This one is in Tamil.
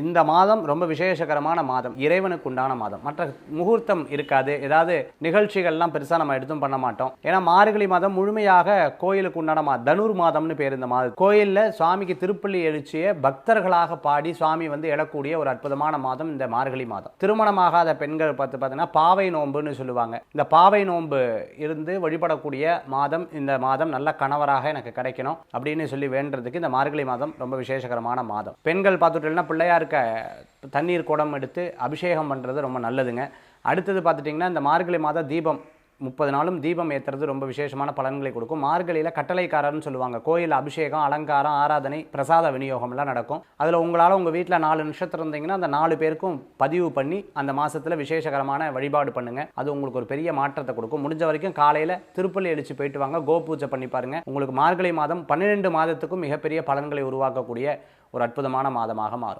இந்த மாதம் ரொம்ப விசேஷகரமான மாதம் இறைவனுக்கு உண்டான மாதம். மற்ற முகூர்த்தம் இருக்காது. ஏதாவது நிகழ்ச்சிகள்லாம் பெருசாக நம்ம எடுத்தும் பண்ண மாட்டோம். ஏன்னா மார்கழி மாதம் முழுமையாக கோயிலுக்கு உண்டான மாதம் தனுர் மாதம்னு பேர் இந்த மாதம் கோயிலில் சுவாமிக்கு திருப்பள்ளி எழுச்சியை பக்தர்களாக பாடி சுவாமி வந்து எழக்கூடிய ஒரு அற்புதமான மாதம் இந்த மார்கழி மாதம். திருமணமாகாத பெண்கள் பார்த்து பார்த்தீங்கன்னா பாவை நோன்புன்னு சொல்லுவாங்க. இந்த பாவை நோன்பு இருந்து வழிபடக்கூடிய மாதம் இந்த மாதம் நல்ல கணவராக எனக்கு கிடைக்கணும் அப்படின்னு சொல்லி வேண்டுறதுக்கு இந்த மார்கழி மாதம் ரொம்ப விசேஷகரமான மாதம். பெண்கள் பார்த்துட்டீங்கன்னா இருக்க தண்ணீர் குடம் எடுத்து அபிஷேகம் பண்ணுறது ரொம்ப நல்லதுங்க. அடுத்தது பார்த்துட்டிங்கன்னா இந்த மார்கழி மாத தீபம் முப்பது நாளும் தீபம் ஏற்றுறது ரொம்ப விசேஷமான பலன்களை கொடுக்கும். மார்கழியில் கட்டளைக்காரர்னு சொல்லுவாங்க. கோயில் அபிஷேகம் அலங்காரம் ஆராதனை பிரசாத விநியோகம்லாம் நடக்கும். அதில் உங்களால் உங்கள் வீட்டில் நாலு நட்சத்திரம் இருந்தீங்கன்னா அந்த நாலு பேருக்கும் பதிவு பண்ணி அந்த மாதத்தில் விசேஷகரமான வழிபாடு பண்ணுங்கள் அது உங்களுக்கு ஒரு பெரிய மாற்றத்தை கொடுக்கும். முடிஞ்ச வரைக்கும் காலையில் திருப்பள்ளி அடித்து போயிட்டு வாங்க. கோ பூஜை பண்ணி பாருங்கள் உங்களுக்கு மார்கழி மாதம் பன்னிரெண்டு மாதத்துக்கும் மிகப்பெரிய பலன்களை உருவாக்கக்கூடிய ஒரு அற்புதமான மாதமாக மாறும்.